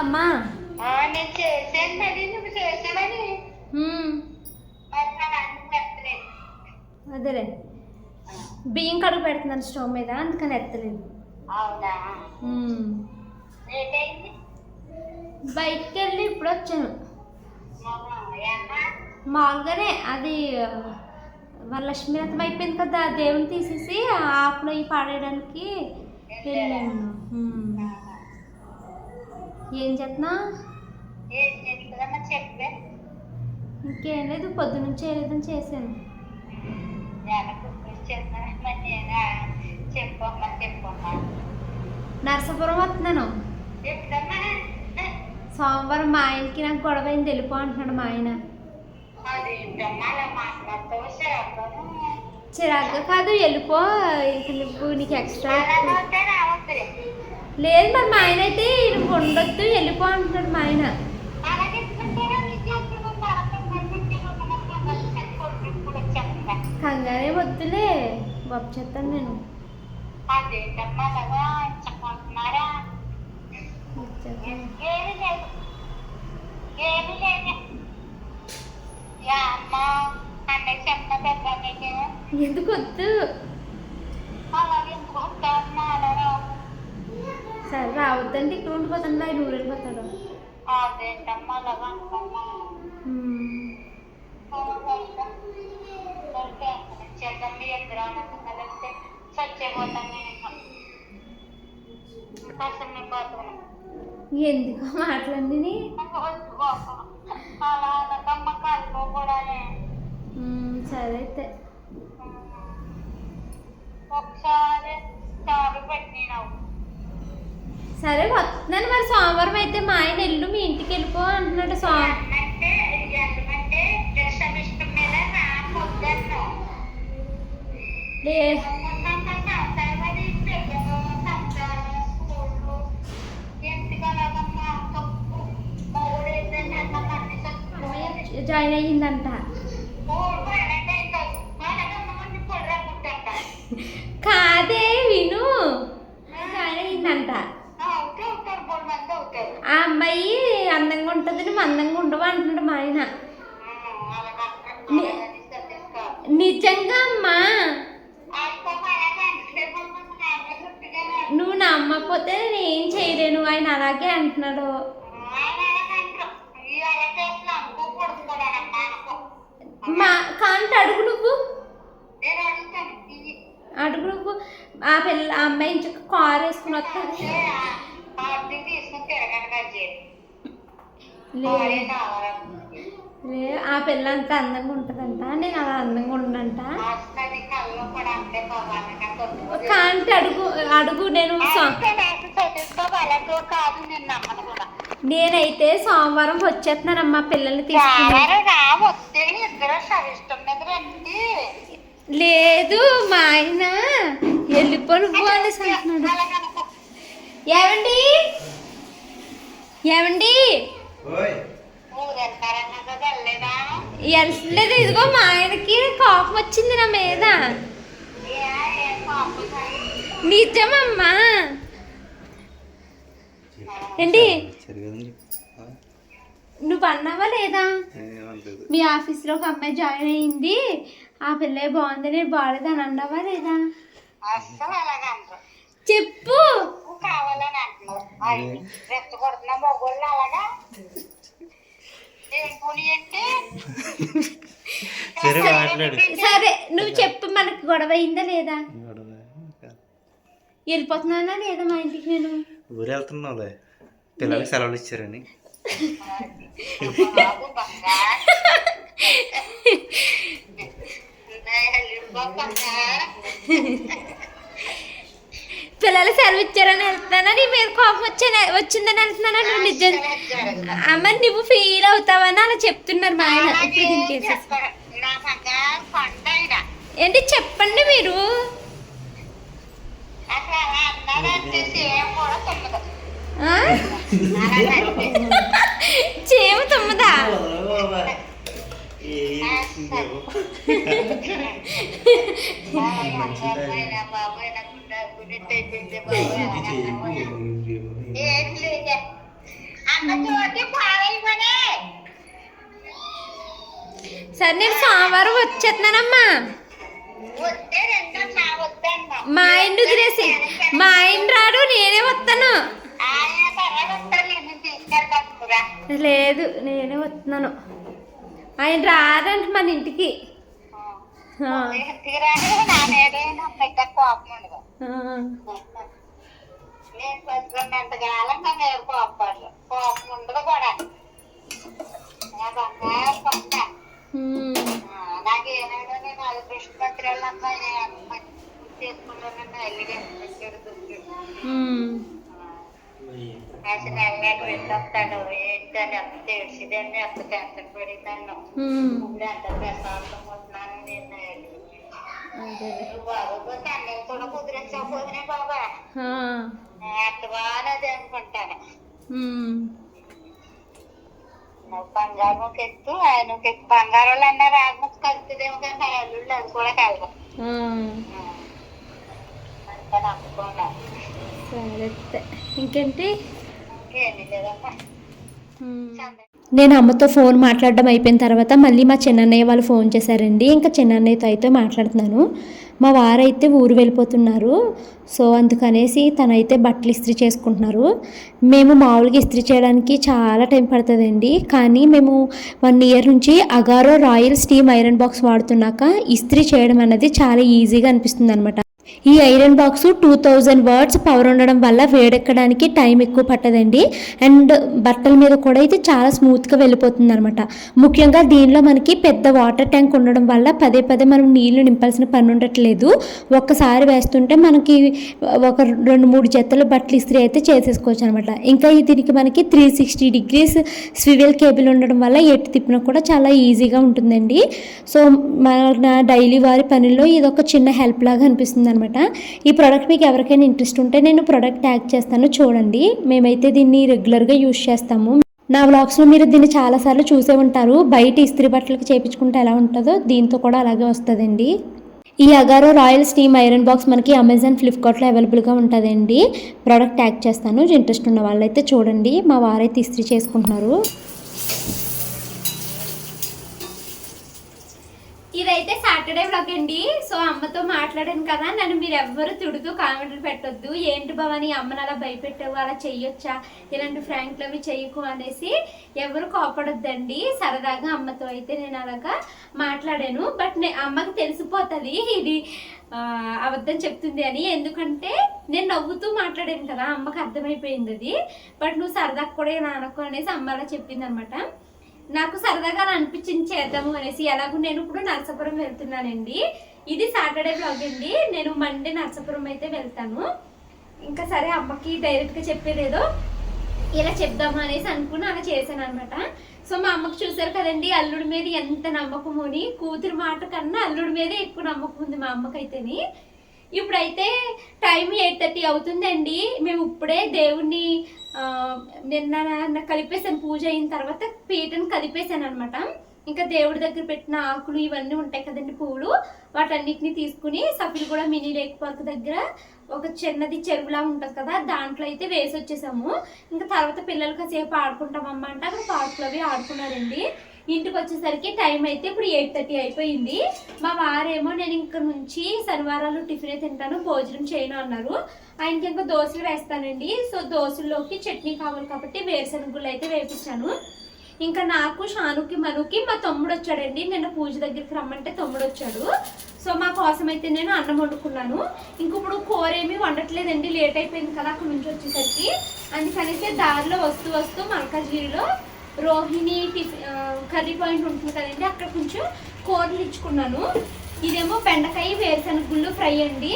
అమ్మా నేను చేశాను మరి నువ్వు చేసావని అదేలే. బియ్యం కడుగు పెడుతున్నాను స్టవ్ మీద అందుకని ఎత్తలేదు. బయటికి వెళ్ళి ఇప్పుడు వచ్చాను? మామూలుగానే అది వరలక్ష్మి వ్రతం అయిపోయింది కదా దేవుని తీసేసి ఆకులో ఇవి పాడేయడానికి వెళ్ళాను. ఏం చేస్తున్నా ఇంకేం లేదు పొద్దునుంచి చేశాను. చెప్పమ్మా చెప్పమ్మా. నరసాపురం వస్తున్నాను సోమవారం మా ఆయనకి నాకు గొడవ అయింది వెళ్ళిపో అంటున్నాడు మా ఆయన. చిరాగ్గా కాదు వెళ్ళిపో నీకు ఎక్స్ట్రా లేదు మరి మా ఆయన అయితే నువ్వు ఉండొద్దు వెళ్ళిపో అంటున్నాడు మా ఆయన. అలాగే ఇప్పుడు కంగారే వద్దులే బాబు చెప్తాను నేను అలాగా చెప్పమంటున్నారా యా అమ్మ ఎందుకు వద్దు అలాగే ఎందుకు వస్తావమ్మా సరే రావద్దంటే ఇక్కడ ఉండిపోతాను ఆయన ఊరు వెళ్ళిపోతాడు. ఎందుకు కూడా సరే అయితే. ఒకసారి పెట్టినావు. సరే వస్తున్నాను మరి సోమవారం అయితే మా ఆయన ఎల్లు మీ ఇంటికి వెళ్ళిపో అంటున్నాడు అంటే ఎందుకంటే దేశం ఇష్టం మీద రాకొద్దన్ను లే సంసారం పిల్లలు సంసారం స్కూళ్ళు ఎందుకలాగమ్మా తప్పు మూడు ఏంటంటే అన్ని చచ్చిపోయాయి జాయిన్ అయ్యిందంట మూడు అలాగే అవుతాయి అలాగమ్మ మంది పొర్రా పుట్టంట కాదే విను జాయిన్ అయ్యిందంట అవుతే అవుతారు మూడు మంది అవుతారు ఆ అమ్మాయి అందంగా ఉంటుంది నువ్వు అందంగా ఉండవు అంటున్నాడు మా ఆయన. నిజంగా అమ్మా. నువ్వు నమ్మకపోతే నేను ఏం చేయలేను ఆయన అలాగే అంటున్నాడు. మా కాంత అడుగు నువ్వు. అడుగు నువ్వు. ఆ పిల్ల అమ్మాయి ఇంచక కారు వేసుకుని వస్తుంది. ఆ పిల్ల అంత అందంగా ఉంటుందంట నేను అలా అందంగా ఉండనంట. కాంట అడుగు అడుగు నేను నేనైతే సోమవారం వచ్చేస్తున్నానమ్మా పిల్లల్ని తీసుకుని. లేదు మా ఆయన వెళ్ళిపో నువ్వు అనేసి అంటున్నాడు. అలాగనుకో ఏమండి? ఏమండి? వెళ్ళలేదా? వెళ్ళలేదు ఇదిగో మా ఆయనకి కోపం వచ్చింది నా మీద. నిజమమ్మా. ఏంటి? నువ్వు అన్నావా లేదా? మీ ఆఫీస్లో ఒక అమ్మాయి జాయిన్ అయ్యింది. ఆ పిల్ల బాగుంది నేను బాగాలేదు అని అన్నావా లేదా? చెప్పు. నువ్వు కావాలని అంటున్నావు అయ్యి రెచ్చగొడుతున్న మొగోళ్ళు అలాగా ఏం పుని అంటే సరే మాట్లాడు సరే నువ్వు చెప్పు మనకి గొడవ అయిందా లేదా వెళ్ళిపోతున్నానా లేదా మా ఇంటికి నేను ఊరు వెళ్తున్నావులే పిల్లలకి సెలవులు ఇచ్చారని బాబు బంగారు బంగారు పిల్లలు సెలవు ఇచ్చారని వెళ్తున్నానా? నీ మీద కోపం వచ్చాను? వచ్చిందని వెళ్తున్నానా నువ్వు నిజం అమ్మ నువ్వు ఫీల్ అవుతావని అలా చెప్తున్నారు మా ఆయన. ఇప్పుడు ఏంటి? చెప్పండి మీరు. చేమ తమ్ముదా. సరే నేను సోమవారం వచ్చేస్తున్నానమ్మా. మా ఆయన వదిలేసి. మా ఆయన రాడు నేనే వస్తాను. లేదు నేనే వస్తున్నాను. ఆయన రాడంట మన ఇంటికి. కోపం ఉండదు. నేను కోపం ఉండదు కూడా నా బంగారు కొండ ఉమ్, నాకు ఏనాడో నేను అది కృష్ణపత్రాలన్నా చేసుకున్నానన్న వెళ్ళి ఉమ్. అసలు నెలనేటి వెళ్ళొస్తాడు ఏంటని ఎంత తెలిసిదని ఎంత టెన్షన్ పడిందన్ను. ఇప్పుడు ఎంత ప్రశాంతం ఉంటున్నాను నేను. బాగోపోతే అన్నయ్య కూడా కుదిరించకపోతేనే బాబా బాగానది అనుకుంటాను ఉమ్. నువ్వు బంగారం ఒక ఎత్తు ఆయన ఒక ఎత్తు బంగారం వాళ్ళు అన్నారు ఆత్మకు కలుపుతుందేమో కానీ నా అల్లుళ్ళు అది కూడా కలదు అంత అయితే. ఇంకేంటి ఇంకేమీ లేదమ్మా నేను అమ్మతో ఫోన్ మాట్లాడడం అయిపోయిన తర్వాత మళ్ళీ మా చిన్నన్నయ్య వాళ్ళు ఫోన్ చేశారండి. ఇంకా చిన్నన్నయ్యతో అయితే మాట్లాడుతున్నాను. మా వారైతే ఊరు వెళ్ళిపోతున్నారు. సో అందుకనేసి తనైతే బట్టలు ఇస్త్రీ చేసుకుంటున్నారు. మేము మామూలుగా ఇస్త్రీ చేయడానికి చాలా టైం పడుతుందండి. కానీ మేము వన్ ఇయర్ నుంచి Agaro royal steam iron box వాడుతున్నాక ఇస్త్రీ చేయడం అనేది చాలా ఈజీగా అనిపిస్తుంది అనమాట ఈ iron box two thousand watts power ఉండడం వల్ల వేడెక్కడానికి టైం ఎక్కువ పట్టదండి. అండ్ బట్టల మీద కూడా ఇది చాలా స్మూత్గా వెళ్ళిపోతుంది అనమాట ముఖ్యంగా దీనిలో మనకి పెద్ద వాటర్ ట్యాంక్ ఉండడం వల్ల పదే పదే మనం నీళ్ళు నింపాల్సిన పని ఉండట్లేదు. ఒక్కసారి వేస్తుంటే మనకి ఒక రెండు మూడు జతల బట్టలు ఇస్త్రీ అయితే చేసేసుకోవచ్చు అనమాట ఇంకా ఈ దీనికి మనకి three sixty degrees swivel cable ఉండడం వల్ల ఎటు తిప్పినా కూడా చాలా ఈజీగా ఉంటుందండి. సో మన డైలీ వారి పనుల్లో ఇది ఒక చిన్న హెల్ప్ లాగా అనిపిస్తుంది అనమాట ఈ ప్రోడక్ట్ మీకు ఎవరికైనా ఇంట్రెస్ట్ ఉంటే నేను ప్రోడక్ట్ ట్యాగ్ చేస్తాను చూడండి. మేమైతే దీన్ని రెగ్యులర్గా యూజ్ చేస్తాము. నా వ్లాగ్స్లో మీరు దీన్ని చాలాసార్లు చూసే ఉంటారు. బయట ఇస్త్రీ బట్టలకు చేపించుకుంటే ఎలా ఉంటుందో దీంతో కూడా అలాగే వస్తుందండి. ఈ Agaro royal steam iron box మనకి అమెజాన్ ఫ్లిప్కార్ట్లో అవైలబుల్గా ఉంటుందండి. ప్రోడక్ట్ ట్యాగ్ చేస్తాను. ఇంట్రెస్ట్ ఉన్న వాళ్ళైతే చూడండి. మా వారైతే ఇస్త్రీ చేసుకుంటున్నారు. ఇదైతే సాటర్డే బ్లాగ్ అండి. సో అమ్మతో మాట్లాడాను కదా నన్ను మీరు ఎవ్వరు తిడుతూ కామెంట్లు పెట్టొద్దు. ఏంటి భవని అమ్మని అలా భయపెట్టావు అలా చెయ్యొచ్చా? ఇలాంటి ఫ్రాంక్లు అవి చెయ్యకు అనేసి ఎవరు కోపడొద్దండి. సరదాగా అమ్మతో అయితే నేను అలాగా మాట్లాడాను. బట్ నే అమ్మకి తెలిసిపోతుంది. ఇది అబద్ధం చెప్తుంది అని. ఎందుకంటే నేను నవ్వుతూ మాట్లాడాను కదా అమ్మకి అర్థమైపోయింది అది. బట్ నువ్వు సరదాగా కూడా నానకు అనేసి అమ్మ అలా చెప్పింది అనమాట నాకు సరదాగా అలా అనిపించింది చేద్దాము అనేసి. ఎలాగో నేను ఇప్పుడు నరసాపురం వెళ్తున్నానండి. ఇది సాటర్డే బ్లాగ్ అండి. నేను మండే నరసాపురం అయితే వెళ్తాను. ఇంకా సరే అమ్మకి డైరెక్ట్గా చెప్పేదేదో ఇలా చెప్దాము అనేసి అనుకుని అలా చేశాను అనమాట సో మా అమ్మకి చూసారు కదండి అల్లుడి మీద ఎంత నమ్మకం అని. కూతురు మాట కన్నా అల్లుడి మీదే ఎక్కువ నమ్మకం ఉంది మా అమ్మకైతేని. ఇప్పుడైతే టైం ఎయిట్ థర్టీ అవుతుందండి. మేము ఇప్పుడే దేవుణ్ణి నిన్న కలిపేశాను. పూజ అయిన తర్వాత పీటను కలిపేశాను అనమాట ఇంకా దేవుడి దగ్గర పెట్టిన ఆకులు ఇవన్నీ ఉంటాయి కదండి పువ్వులు వాటన్నిటిని తీసుకుని సభ్యులు కూడా మినీ లేక్ పార్క్ దగ్గర ఒక చిన్నది చెరువులా ఉంటుంది కదా దాంట్లో అయితే వేసి వచ్చేసాము ఇంకా తర్వాత పిల్లలు కాసేపు ఆడుకుంటామమ్మ అంటే అక్కడ పార్క్లో అవి ఆడుకున్నారండి. ఇంటికి వచ్చేసరికి టైం అయితే ఇప్పుడు ఎయిట్ థర్టీ అయిపోయింది. మా వారేమో నేను ఇంక నుంచి శనివారాలు టిఫిన్ తింటాను భోజనం చేయను అన్నారు. ఆయనకి ఇంకా దోశలు వేస్తానండి. సో దోశల్లోకి చట్నీ కావాలి కాబట్టి వేరుశనగుళ్ళు అయితే వేపించాను ఇంకా నాకు షానుకి మనుకి మా తమ్ముడు వచ్చాడండి. నిన్న పూజ దగ్గరికి రమ్మంటే తమ్ముడు వచ్చాడు. సో మా కోసం అయితే నేను అన్నం వండుకున్నాను. ఇంక ఇప్పుడు కూర ఏమీ వండట్లేదండి. లేట్ అయిపోయింది కదా అక్కడ నుంచి వచ్చేసరికి. అందుకనేసి దారిలో వస్తూ వస్తూ మల్కాజ్గిరిలో రోహిణి టిఫిన్ కర్రీ పాయింట్ ఉంటుంది కదండి అక్కడ కొంచెం కూరలు ఇచ్చుకున్నాను. ఇదేమో బెండకాయ వేరుశనగ గుళ్ళు ఫ్రై అండి.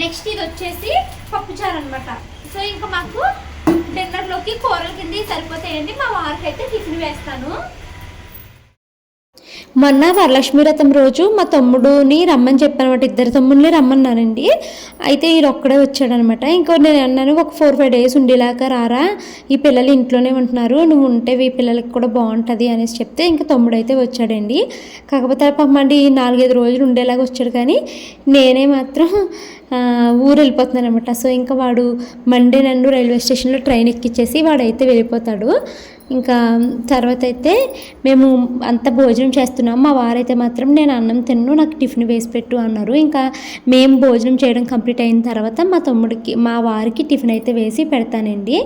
నెక్స్ట్ ఇది వచ్చేసి పప్పుచారు అనమాట సో ఇంకా మాకు డిన్నర్లోకి కూరల కింద సరిపోతాయండి. మా వారికి అయితే టిఫిన్ వేస్తాను. మొన్న వరలక్ష్మి వ్రతం రోజు మా తమ్ముడుని రమ్మని చెప్పాను అనమాట ఇద్దరు తమ్ముడిని రమ్మన్నానండి అయితే ఈయన ఒక్కడే వచ్చాడనమాట ఇంకో నేను అన్నాను ఒక ఫోర్ ఫైవ్ డేస్ ఉండేలాగా రారా. ఈ పిల్లలు ఇంట్లోనే ఉంటున్నారు. నువ్వు ఉంటే ఈ పిల్లలకి కూడా బాగుంటుంది అనేసి చెప్తే ఇంకా తమ్ముడు అయితే వచ్చాడండి. కాకపోతే పాపమండి నాలుగైదు రోజులు ఉండేలాగా వచ్చాడు. కానీ నేనే మాత్రం ఊరు వెళ్ళిపోతున్నాను అనమాట సో ఇంకా వాడు మండే నన్ను రైల్వే స్టేషన్లో ట్రైన్ ఎక్కిచ్చేసి వాడైతే వెళ్ళిపోతాడు. ఇంకా తర్వాత అయితే మేము అంత భోజనం చేస్తున్నాం. మా వారైతే మాత్రం నేను అన్నం తిన్ను నాకు టిఫిన్ వేసి పెట్టు అన్నారు. ఇంకా మేము భోజనం చేయడం కంప్లీట్ అయిన తర్వాత మా తమ్ముడికి మా వారికి టిఫిన్ అయితే వేసి పెడతానండి.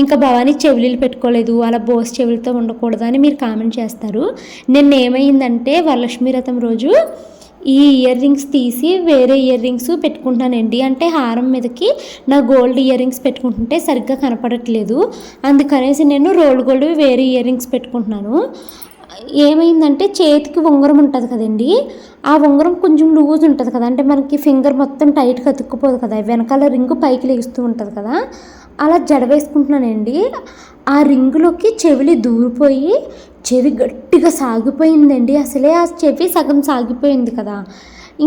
ఇంకా భవానీ చెవులీలు పెట్టుకోలేదు అలా బోస్ చెవులతో ఉండకూడదు అని మీరు కామెంట్ చేస్తారు. నిన్న ఏమైందంటే వరలక్ష్మి రథం రోజు ఈ ఇయర్ రింగ్స్ తీసి వేరే ఇయర్ రింగ్స్ పెట్టుకుంటానండి. అంటే హారం మీదకి నా గోల్డ్ ఇయర్ రింగ్స్ పెట్టుకుంటుంటే సరిగ్గా కనపడట్లేదు. అందుకనేసి నేను రోల్ గోల్డ్ వేరే ఇయర్ రింగ్స్ పెట్టుకుంటున్నాను. ఏమైందంటే చేతికి ఉంగరం ఉంటుంది కదండి. ఆ ఉంగరం కొంచెం లూజ్ ఉంటుంది కదా. అంటే మనకి ఫింగర్ మొత్తం టైట్గా అతుక్కుపోదు కదా. వెనకాల రింగు పైకి లేస్తూ ఉంటుంది కదా. అలా జడ వేసుకుంటున్నానండి ఆ రింగులోకి చెవిలి దూరిపోయి చెవి గట్టిగా సాగిపోయిందండి. అసలే ఆ చెవి సగం సాగిపోయింది కదా.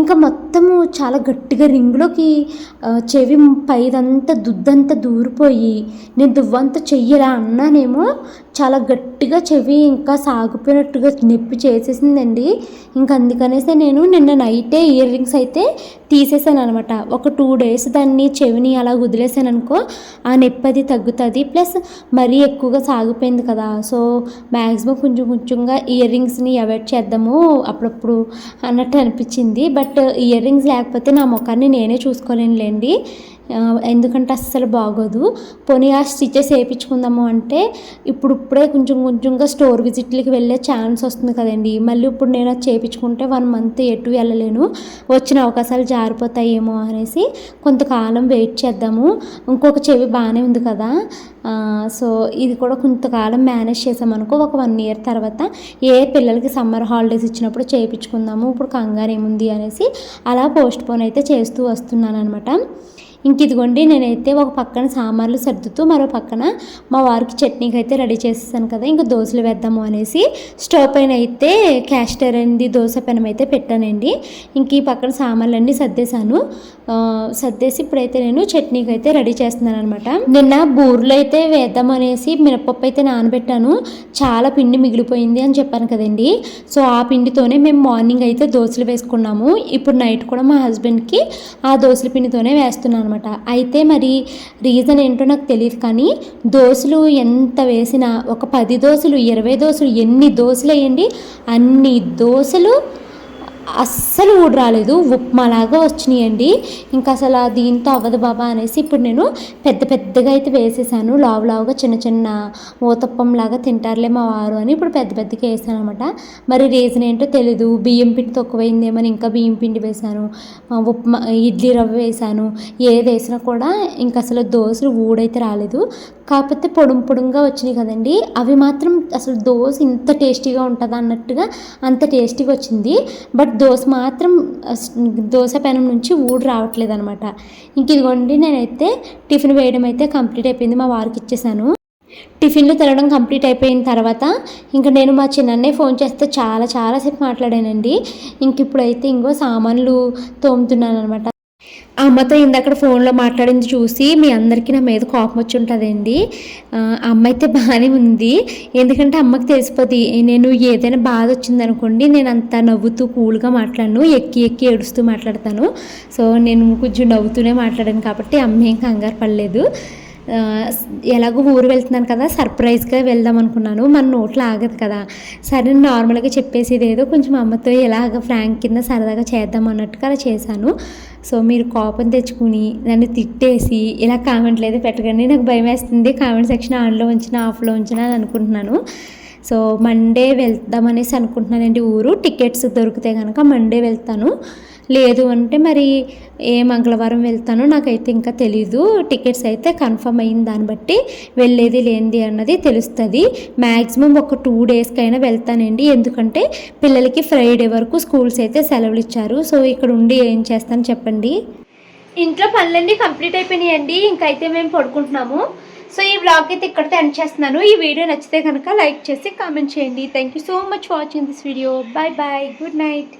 ఇంకా మొత్తము చాలా గట్టిగా రింగులోకి చెవి పైదంతా దుద్దంతా దూరిపోయి నేను దువ్వంతా చెయ్యరా అన్నానేమో చాలా గట్టిగా చెవి ఇంకా సాగిపోయినట్టుగా నొప్పి చేసేసిందండి. ఇంకా అందుకనేసి నేను నిన్న నైటే ఇయర్ రింగ్స్ అయితే తీసేసాను అనమాట ఒక టూ డేస్ దాన్ని చెవిని అలా వదిలేసాను అనుకో ఆ నొప్పి అది తగ్గుతుంది. ప్లస్ మరీ ఎక్కువగా సాగిపోయింది కదా. సో మ్యాక్సిమం కొంచెం కొంచెంగా ఇయర్ రింగ్స్ని అవాయిడ్ చేద్దాము అప్పుడప్పుడు అన్నట్టు అనిపించింది. బట్ ఇయర్ రింగ్స్ లేకపోతే నా ముఖాన్ని నేనే చూసుకోలేనులేండి. ఎందుకంటే అస్సలు బాగోదు. పోనీ ఆ స్టిచెస్ వేయించుకుందాము అంటే ఇప్పుడు ఇప్పుడే కొంచెం కొంచెంగా స్టోర్ విజిట్లకి వెళ్ళే ఛాన్స్ వస్తుంది కదండి. మళ్ళీ ఇప్పుడు నేను అది చేయించుకుంటే వన్ మంత్ ఎటు వెళ్ళలేను. వచ్చిన అవకాశాలు జారిపోతాయేమో అనేసి కొంతకాలం వెయిట్ చేద్దాము. ఇంకొక చెవి బాగానే ఉంది కదా. సో ఇది కూడా కొంతకాలం మేనేజ్ చేసామనుకో ఒక వన్ ఇయర్ తర్వాత ఏ పిల్లలకి సమ్మర్ హాలిడేస్ ఇచ్చినప్పుడు చేయించుకుందాము. ఇప్పుడు కంగారు ఏముంది అనేసి అలా పోస్ట్ పోన్ అయితే చేస్తూ వస్తున్నాను అనమాట ఇంక ఇదిగోండి నేనైతే ఒక పక్కన సామాన్లు సర్దుతూ మరో పక్కన మా వారికి చట్నీకి అయితే రెడీ చేసేసాను కదా ఇంకా దోశలు వేద్దాము అనేసి స్టవ్ పైన అయితే క్యాస్టర్ అనేది దోశ పెనం అయితే పెట్టానండి. ఇంక ఈ పక్కన సామాన్లన్నీ సర్దేశాను. సర్దేసి ఇప్పుడైతే నేను చట్నీకి అయితే రెడీ చేస్తున్నాను అనమాట నిన్న బూరెలు అయితే వేద్దాం అనేసి మినపప్పు అయితే నానబెట్టాను. చాలా పిండి మిగిలిపోయింది అని చెప్పాను కదండి. సో ఆ పిండితోనే మేము మార్నింగ్ అయితే దోశలు వేసుకున్నాము. ఇప్పుడు నైట్ కూడా మా హస్బెండ్కి ఆ దోశల పిండితోనే వేస్తున్నాను అనమాట అయితే మరి రీజన్ ఏంటో నాకు తెలియదు కానీ దోశలు ఎంత వేసినా ఒక పది దోశలు ఇరవై దోశలు ఎన్ని దోశలు వేయండి అన్ని దోశలు అస్సలు ఊడి రాలేదు ఉప్మాలాగా వచ్చినాయండి. ఇంకా అసలు దీంతో అవ్వదు బాబా అనేసి ఇప్పుడు నేను పెద్ద పెద్దగా అయితే వేసేసాను. లావు లావుగా చిన్న చిన్న ఊతప్పం లాగా తింటారులే మా వారు అని ఇప్పుడు పెద్ద పెద్దగా వేసాను అనమాట మరి రీజన్ ఏంటో తెలీదు. బియ్యం పిండి తక్కువైందేమని ఇంకా బియ్యం పిండి వేసాను. ఉప్మా ఇడ్లీ రవ్వ వేశాను ఏది వేసినా కూడా ఇంకా అసలు దోశలు ఊడైతే రాలేదు. కాకపోతే పొడుం పొడుంగా వచ్చినాయి కదండి. అవి మాత్రం అసలు దోశ ఇంత టేస్టీగా ఉంటుందా అన్నట్టుగా అంత టేస్టీగా వచ్చింది. బట్ దోశ మాత్రం దోశ పెనం నుంచి ఊడి రావట్లేదు అనమాట ఇంక ఇదిగోండి నేనైతే టిఫిన్ వేయడం అయితే కంప్లీట్ అయిపోయింది మా వారికి ఇచ్చేసాను. టిఫిన్లు తినడం కంప్లీట్ అయిపోయిన తర్వాత ఇంకా నేను మా చిన్నన్నే ఫోన్ చేస్తే చాలా చాలాసేపు మాట్లాడానండి. ఇంక ఇప్పుడైతే ఇంకో సామాన్లు తోముతున్నాను అనమాట అమ్మతో ఇందక్కడ ఫోన్లో మాట్లాడింది చూసి మీ అందరికీ నా మీద కోపం వచ్చి ఉంటుందండి. అమ్మ అయితే బాగానే ఉంది. ఎందుకంటే అమ్మకి తెలిసిపోతుంది నేను ఏదైనా బాధ వచ్చిందనుకోండి నేను అంత నవ్వుతూ కూల్గా మాట్లాడను ఎక్కి ఎక్కి ఏడుస్తూ మాట్లాడతాను. సో నేను కొంచెం నవ్వుతూనే మాట్లాడాను కాబట్టి అమ్మ ఏం కంగారు పడలేదు. ఎలాగో ఊరు వెళ్తున్నాను కదా సర్ప్రైజ్గా వెళ్దాం అనుకున్నాను. మన నోట్లో ఆగదు కదా. సరే నార్మల్గా చెప్పేసేది ఏదో కొంచెం అమ్మతో ఎలాగ ఫ్రాంక్ కింద సరదాగా చేద్దాం అన్నట్టుగా అలా చేశాను. సో మీరు కోపం తెచ్చుకుని నన్ను తిట్టేసి ఇలా కామెంట్లు అయితే పెట్టకండి నాకు భయం వేస్తుంది. కామెంట్ సెక్షన్ ఆన్లో ఉంచిన ఆఫ్లో ఉంచిన అని అనుకుంటున్నాను. సో మండే వెళ్దామనేసి అనుకుంటున్నానండి ఊరు. టికెట్స్ దొరికితే కనుక మండే వెళ్తాను. లేదు అంటే మరి ఏ మంగళవారం వెళ్తానో నాకైతే ఇంకా తెలీదు. టికెట్స్ అయితే కన్ఫర్మ్ అయిన దాన్ని బట్టి వెళ్ళేది లేనిది అన్నది తెలుస్తుంది. మ్యాక్సిమం ఒక టూ డేస్కైనా వెళ్తానండి. ఎందుకంటే పిల్లలకి ఫ్రైడే వరకు స్కూల్స్ అయితే సెలవులు ఇచ్చారు సో ఇక్కడ ఉండి ఏం చేస్తాను చెప్పండి? ఇంట్లో పనులన్నీ కంప్లీట్ అయిపోయినాయండి. ఇంకైతే మేము పడుకుంటున్నాము. సో ఈ బ్లాగ్ అయితే ఇక్కడితో ఎండ్ చేస్తున్నాను. ఈ వీడియో నచ్చితే కనుక లైక్ చేసి కామెంట్ చేయండి. Thank you so much watching this video bye bye good night